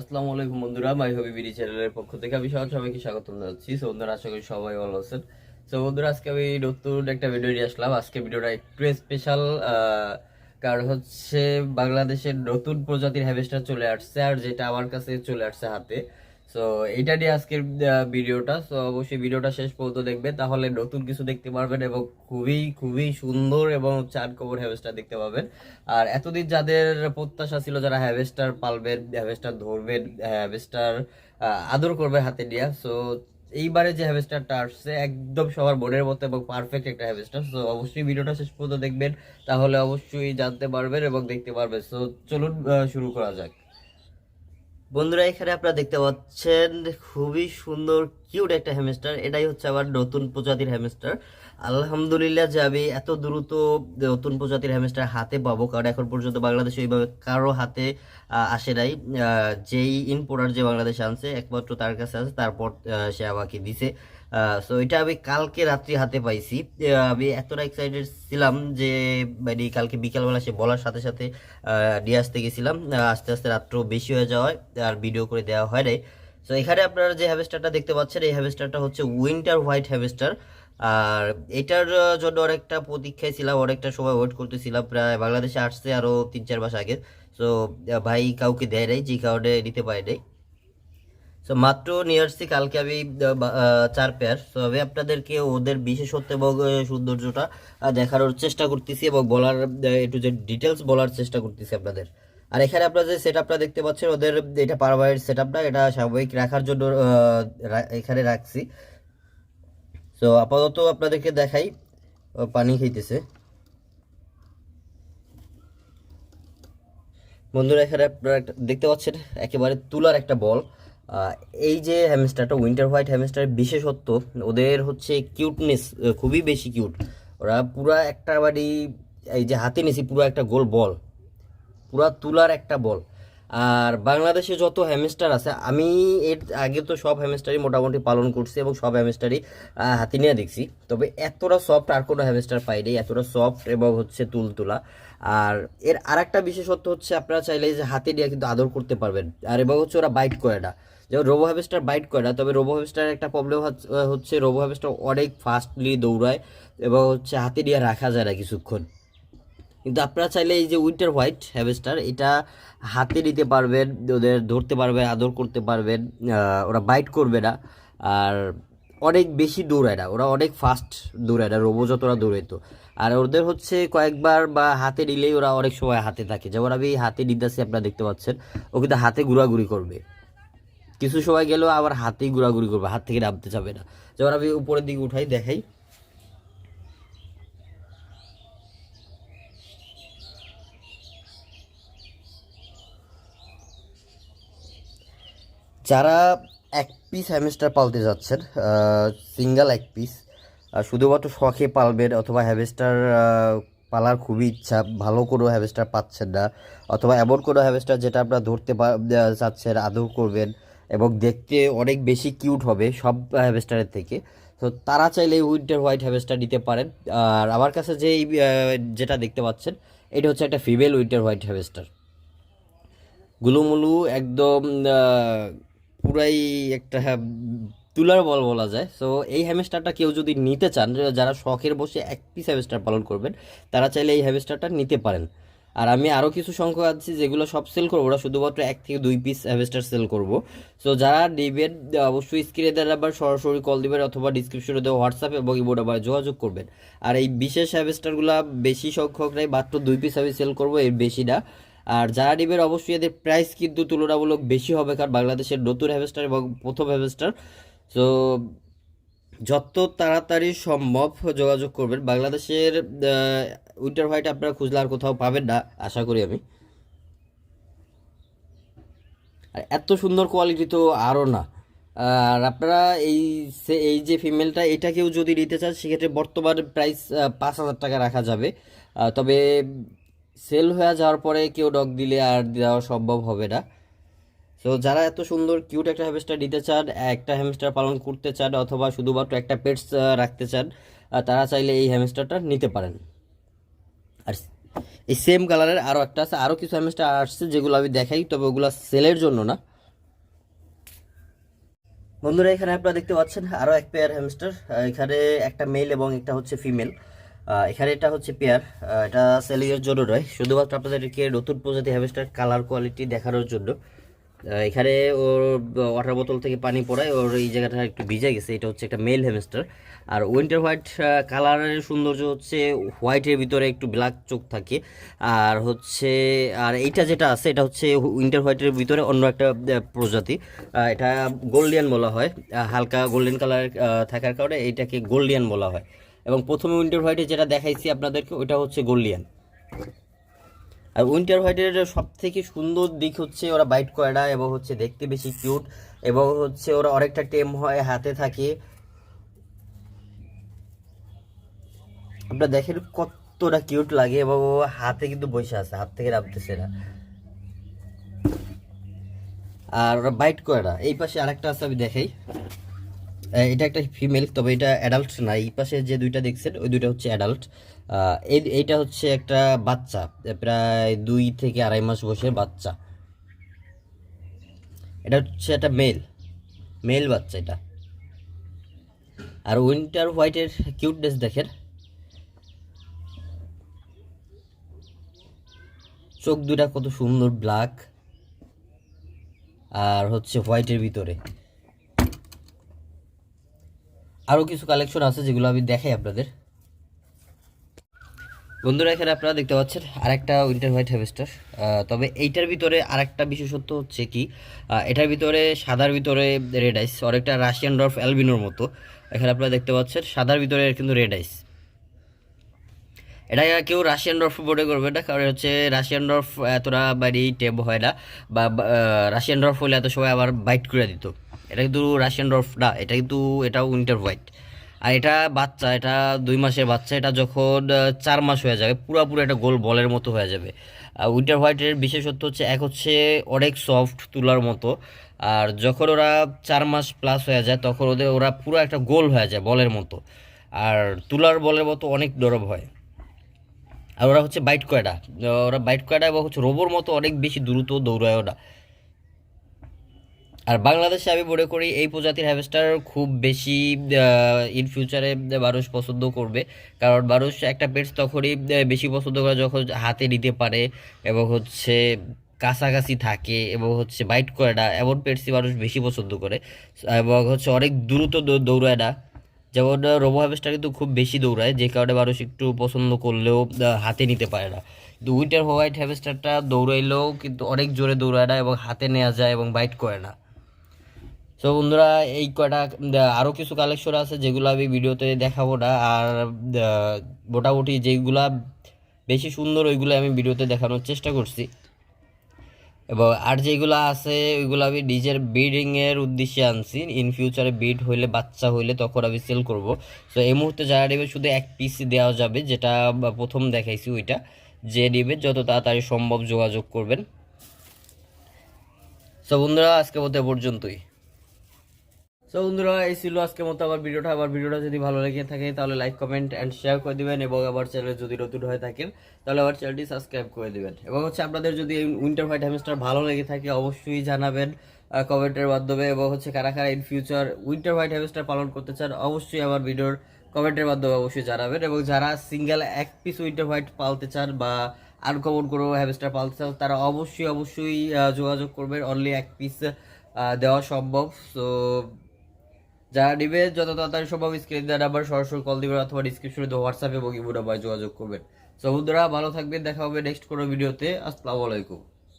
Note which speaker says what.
Speaker 1: আসসালামু আলাইকুম বন্ধুরা মাই হবি বিডি চ্যানেলের পক্ষ থেকে আমি সহজ সবাইকে স্বাগত জানাচ্ছি। সো বন্ধুরা, আশা করি সবাই ভালো আছেন। সো বন্ধুরা, আজকে আমি নতুন একটা ভিডিও নিয়ে আসলাম। আজকে ভিডিওটা একটু স্পেশাল কারণ হচ্ছে বাংলাদেশের নতুন প্রজাতির হ্যাভেস্টার চলে আসছে, আর যেটা আমার কাছে চলে আসছে হাতে। সো এইটা আজকের ভিডিওটা। সো অবশ্যই ভিডিওটা শেষ পর্যন্ত দেখবে। তাহলে নতুন কিছু দেখতে পারবেন এবং খুবই খুবই সুন্দর এবং চার কবর হ্যাভেস্টার দেখতে পাবেন। আর এতদিন যাদের প্রত্যাশা ছিল যারা হ্যাভেস্টার পালবেন হ্যাভেস্টার ধরবেন হ্যাভেস্টার আদর করবে হাতে নিয়ে সো এইবারে যে হ্যাভেস্টারটা আসছে, একদম সবার মনের মতো এবং পারফেক্ট একটা হ্যাভেস্টার সো অবশ্যই ভিডিওটা শেষ পর্যন্ত দেখবেন। তাহলে অবশ্যই জানতে পারবেন এবং দেখতে পারবেন। সো চলুন শুরু করা যাক। বন্ধুরা, এখানে আপনারা দেখতে পাচ্ছেন খুবই সুন্দর কিউট একটা হ্যামস্টার এটাই হচ্ছে আবার নতুন প্রজাতির হ্যামস্টার আলহামদুলিল্লাহ যে আমি এত দ্রুত নতুন প্রজাতির হ্যামস্টার হাতে পাবো, কারণ এখন পর্যন্ত বাংলাদেশে ওইভাবে কারও হাতে আসে নাই। যেই ইম্পোর্টার যে বাংলাদেশে আনছে, একমাত্র তার কাছে আছে, তারপর সে আমাকে দিছে। সো এটা আমি কালকে রাত্রি হাতে পাইছি। আমি এতটা এক্সাইটেড ছিলাম যে মানে কালকে বিকালবেলা সে বলার সাথে সাথে নিয়ে আসতে গেছিলাম। আস্তে আস্তে রাত্র বেশি হয়ে যাওয়ায় আর ভিডিও করে দেওয়া হয় নাই। তো এখানে আপনারা যে হ্যাভেস্টারটা দেখতে পাচ্ছেন, এই হ্যাভেস্টারটা হচ্ছে উইন্টার হোয়াইট হ্যাভেস্টার আর এটার জন্য অনেকটা প্রতীক্ষায় ছিলাম, অনেকটা সময় ওয়েট করতেছিলাম। প্রায় বাংলাদেশে আসছে আরও তিন চার মাস আগে। সো ভাই কাউকে দেয় নাই, যে কারণে নিতে পারে নাই। সো মাত্র নিয়ে আসছি কালকে আমি চার পেয়ার তো আমি আপনাদেরকে ওদের বিশেষত্ব এবং সৌন্দর্যটা দেখানোর চেষ্টা করতেছি এবং বলার একটু যে ডিটেলস বলার চেষ্টা করতেছি আপনাদের। আর এখানে আপনারা যে সেট আপটা দেখতে পাচ্ছেন, ওদের এটা পারমানেন্ট সেট আপটা এটা স্বাভাবিক রাখার জন্য এখানে রাখছি। সো আপাতত আপনাদেরকে দেখাই পানি খাইতেছে। বন্ধুরা, এখানে আপনারা দেখতে পাচ্ছেন, একেবারে তুলার একটা বল। এই যে হ্যামস্টারটা উইন্টার হোয়াইট হ্যামস্টারের বিশেষত্ব, ওদের হচ্ছে কিউটনেস খুবই বেশি কিউট ওরা পুরা একটা বাড়ি, এই যে হাতে নিছি, পুরো একটা গোল বল। পুরা তুলার একটা বল। আর বাংলাদেশে যত হ্যামস্টার আছে, আমি এর আগে তো সব হ্যামস্টারই মোটামুটি পালন করছি এবং সব হ্যামস্টারই হাতি নিয়ে দেখছি। তবে এতটা সফট আর কোনো হ্যামস্টার পাইনি এতটা সফট এবং হচ্ছে তুলতুলা আর এর আরেকটা বিশেষত্ব হচ্ছে, আপনারা চাইলে যে হাতে নিয়ে কিন্তু আদর করতে পারবেন। আর এবং হচ্ছে ওরা বাইট করে না। যেমন রোবো হ্যাভেস্টার বাইট করে না, তবে রোবো হ্যাভেস্টার একটা প্রবলেম হচ্ছে রোবো হ্যাভেস্টার অনেক ফাস্টলি দৌড়ায় এবং হচ্ছে হাতে নিয়ে রাখা যায় না কিছুক্ষণ। কিন্তু আপনারা চাইলে এই যে উইন্টার হোয়াইট হ্যাভেস্টার এটা হাতে নিতে পারবেন, ওদের ধরতে পারবেন, আদর করতে পারবেন ওরা বাইট করবে না। আর অনেক বেশি দৌড়ায় না, ওরা অনেক ফাস্ট দৌড়ায় না রোবো যতটা দৌড়াইতো আর ওদের হচ্ছে কয়েকবার বা হাতে নিলেই ওরা অনেক সময় হাতে থাকে। যেমন আমি হাতে নিতেছি, আপনারা দেখতে পাচ্ছেন, ও কিন্তু হাতে ঘোরাঘুরি করবে। কিছু সময় গেলেও আবার হাতেই ঘোরাঘুরি করবে, হাত থেকে নামতে যাবে না। যেমন আমি উপরের দিকে উঠাই, দেখাই। যারা এক পিস হ্যামেস্টার পালতে যাচ্ছেন সিঙ্গেল এক পিস শুধুমাত্র শখে পালবেন অথবা হ্যামস্টার পালার খুবই ইচ্ছা, ভালো কোনো হ্যামস্টার পাচ্ছেন না, অথবা এমন কোনো হ্যামস্টার যেটা আপনারা ধরতে চাচ্ছেন আদর করবেন এবং দেখতে অনেক বেশি কিউট হবে সব হ্যাভেস্টারের থেকে। তো তারা চাইলে উইন্টার হোয়াইট হ্যাভেস্টার নিতে পারেন। আর আমার কাছে যেই যেটা দেখতে পাচ্ছেন এটা হচ্ছে একটা ফিমেল উইন্টার হোয়াইট হ্যাভেস্টার গুলুমুলু একদম পুরাই একটা হ্যাঁ, তুলার বল বলা যায়। সো এই হ্যামস্টারটা কেউ যদি নিতে চান যারা শখের বসে এক পিস হ্যামস্টার পালন করবেন তারা চাইলে এই হ্যামস্টারটা নিতে পারেন। আর আমি আরও কিছু সংখ্যক আছি যেগুলো সব সেল করব। না শুধুমাত্র এক থেকে দুই পিস হ্যামস্টার সেল করব। সো যারা নেবেন, অবশ্যই স্ক্রিনে দেওয়ার আবার সরাসরি কল দিবেন অথবা ডিসক্রিপশনে দেওয়া হোয়াটসঅ্যাপ এবং ইমোট আবার যোগাযোগ করবেন। আর এই বিশেষ হ্যামস্টারগুলো বেশি সংখ্যক নেই, মাত্র দুই পিস আমি সেল করব, এর বেশি না। আর যারা নেবেন, অবশ্যই এদের প্রাইস কিন্তু তুলনামূলক বেশি হবে, কারণ বাংলাদেশের নতুন হ্যাভেস্টার এবং প্রথম হ্যাভেস্টার তো যত তাড়াতাড়ি সম্ভব যোগাযোগ করবেন। বাংলাদেশের উইন্টার হোয়াইট আপনারা খুঁজলে আর কোথাও পাবেন না, আশা করি আমি। আর এত সুন্দর কোয়ালিটি তো আরও না। আর আপনারা এই এই যে ফিমেলটা এটাকেও যদি নিতে চান সেক্ষেত্রে বর্তমান প্রাইস পাঁচ হাজার টাকা রাখা যাবে। তবে সেল হয়ে যাওয়ার পরে কেউ ডগ দিলে আর দেওয়া সম্ভব হবে না। তো যারা এত সুন্দর কিউট একটা হ্যামস্টার নিতে চান, একটা হ্যামস্টার পালন করতে চান, অথবা শুধুমাত্র একটা পেটস রাখতে চান তারা চাইলে এই হ্যামস্টারটা নিতে পারেন। আর এই সেম কালারের আরও একটা আছে আরও কিছু হ্যামস্টার আসছে যেগুলো আমি দেখাই, তবে ওগুলো সেলের জন্য না। বন্ধুরা, এখানে আপনারা দেখতে পাচ্ছেন আরও এক পেয়ার হ্যামস্টার এখানে একটা মেল এবং একটা হচ্ছে ফিমেল এখানে এটা হচ্ছে পেয়ার এটা সেলিংয়ের জন্য নয়, শুধুমাত্র আপনাদেরকে নতুন প্রজাতি হ্যামস্টার কালার কোয়ালিটি দেখানোর জন্য। এখানে ওর ওয়াটার বোতল থেকে পানি পড়ায় ওর এই জায়গাটা একটু ভিজে গেছে। এটা হচ্ছে একটা মেল হ্যামস্টার আর উইন্টার হোয়াইট কালারের সৌন্দর্য হচ্ছে হোয়াইটের ভিতরে একটু ব্ল্যাক চোখ থাকে। আর হচ্ছে, আর এইটা যেটা আছে, এটা হচ্ছে উইন্টার হোয়াইটের ভিতরে অন্য একটা প্রজাতি। এটা গোল্ডিয়ান বলা হয়। হালকা গোল্ডেন কালার থাকার কারণে এইটাকে গোল্ডিয়ান বলা হয়। এবং প্রথমে উইন্টার হোয়াইটে যেটা দেখাইছি আপনাদেরকে ওটা হচ্ছে গোল্ডিয়ান আর উইন্টার হোয়াইটের সব থেকে সুন্দর দিক হচ্ছে ওরা বাইট না এবং হচ্ছে দেখতে বেশি কিউট এবং হচ্ছে ওরা অনেকটা টেম হয় হাতে থাকে। আপনারা দেখেন কতটা কিউট লাগে এবং হাতে কিন্তু বসে আছে, হাত থেকে নামতেছে না। আর বাইট না। এই পাশে আরেকটা আছে, আমি দেখাই। এটা একটা ফিমেল, তবে এটা অ্যাডাল্ট না। এই পাশে যে দুইটা দেখছেন, ওই দুইটা হচ্ছে অ্যাডাল্ট। এইটা হচ্ছে একটা বাচ্চা প্রায় দুই থেকে আড়াই মাস বয়সের বাচ্চা। এটা হচ্ছে একটা মেল মেল বাচ্চা এটা। আর উইন্টার হোয়াইটের কিউটনেস দেখেন। চোখ দুটা কত সুন্দর ব্ল্যাক আর হচ্ছে হোয়াইটের ভিতরে। আরও কিছু কালেকশন আছে যেগুলো আমি দেখাই আপনাদের। বন্ধুরা, এখানে আপনারা দেখতে পাচ্ছেন আরেকটা উইন্টার হোয়াইট হ্যাভেস্টার তবে এইটার ভিতরে আরেকটা বিশেষত্ব হচ্ছে কি এটার ভিতরে সাদার ভিতরে রেড আইস অনেকটা রাশিয়ান ডর্ফ অ্যালবিনোর মতো। এখানে আপনারা দেখতে পাচ্ছেন সাদার ভিতরে কিন্তু রেড আইস এটা কেউ রাশিয়ান ডর্ফ মনে করবে না, কারণ হচ্ছে রাশিয়ান ডর্ফ এতটা বাড়ি টেব হয় না, বা রাশিয়ান ডর্ফ হলে এত সময় আবার বাইট করে দিত। এটা কিন্তু রাশিয়ান ডর্ফ না, এটা কিন্তু এটা উইন্টার হোয়াইট আর এটা বাচ্চা, এটা দুই মাসের বাচ্চা, এটা যখন চার মাস হয়ে যাবে, পুরোপুরি একটা গোল বলের মতো হয়ে যাবে। আর উইন্টার হোয়াইটের বিশেষত্ব হচ্ছে, এক হচ্ছে অনেক সফট তুলার মতো, আর যখন ওরা চার মাস প্লাস হয়ে যায়, তখন ওদের, ওরা পুরো একটা গোল হয়ে যায় বলের মতো। আর তুলার বলের মতো অনেক নরম হয়। আর ওরা হচ্ছে বাইট কয়ডা ওরা বাইট কয়ডা এবং হচ্ছে রোবর মতো অনেক বেশি দ্রুত দৌড়ায় ওরা আর বাংলাদেশে আমি মনে করি এই প্রজাতির হ্যামস্টার খুব বেশি ইন ফিউচারে মানুষ পছন্দ করবে। কারণ মানুষ একটা পেটস তখনই বেশি পছন্দ করে যখন হাতে নিতে পারে এবং হচ্ছে কাছাকাছি থাকে এবং হচ্ছে বাইট করে না। এমন পেটসই মানুষ বেশি পছন্দ করে। এবং হচ্ছে অনেক দ্রুত দৌড়ায় না। যেমন রোবো হ্যামস্টার কিন্তু খুব বেশি দৌড়ায়, যে কারণে মানুষ একটু পছন্দ করলেও হাতে নিতে পারে না। কিন্তু উইন্টার হোয়াইট হ্যামস্টারটা দৌড়াইলেও কিন্তু অনেক জোরে দৌড়ায় না এবং হাতে নেওয়া যায় এবং বাইট করে না। সো বন্ধুরা, এই কয়টা আরও কিছু কালেকশন আছে যেগুলো আমি ভিডিওতে দেখাবো না। আর মোটামুটি যেগুলা বেশি সুন্দর, ওইগুলো আমি ভিডিওতে দেখানোর চেষ্টা করছি। এবং, আর যেগুলো আছে, ওইগুলো আমি নিজের ব্রিডিংয়ের উদ্দেশ্যে আনছি। ইন ফিউচারে ব্রিড হইলে, বাচ্চা হইলে, তখন আমি সেল করব। তো এই মুহূর্তে যারা নেবে, শুধু এক পিস দেওয়া যাবে, যেটা প্রথম দেখাইছি ওইটা। যে নেবে, যত তাড়াতাড়ি সম্ভব যোগাযোগ করবেন। সো বন্ধুরা, আজকে এ পর্যন্তই। সো বন্ধুরা, এই ছিল আজকে মতো আমার ভিডিওটা। আমার ভিডিওটা যদি ভালো লেগে থাকে, তাহলে লাইক কমেন্ট অ্যান্ড শেয়ার করে দিবেন এবং আমার চ্যানেলে যদি নতুন হয়ে থাকেন, তাহলে আমার চ্যানেলটি সাবস্ক্রাইব করে দিবেন। এবং হচ্ছে আপনাদের যদি এই উইন্টার হোয়াইট হ্যামস্টার ভালো লেগে থাকে, অবশ্যই জানাবেন কমেন্টের মাধ্যমে। এবং হচ্ছে কারা কারা in future winter white hamster পালন করতে চান, অবশ্যই আমার ভিডিওর কমেন্টের মাধ্যমে অবশ্যই জানাবেন। এবং যারা সিঙ্গেল এক পিস উইন্টার হোয়াইট পালতে চান বা আনকমন কোনো হ্যামস্টার পালতে চান, তারা অবশ্যই অবশ্যই যোগাযোগ করবেন। অনলি এক পিস দেওয়া সম্ভব। সো যারা নিবে, যত তাড়াতাড়ি সম্ভব স্ক্রিন দেওয়া নাম্বার সরাসরি কল দিবেন অথবা ডিসক্রিপশনে হোয়াটসঅ্যাপে এবং ইমো যোগাযোগ করবেন। সো ভালো থাকবেন, দেখা হবে নেক্সট কোনো ভিডিওতে আসসালামু আলাইকুম।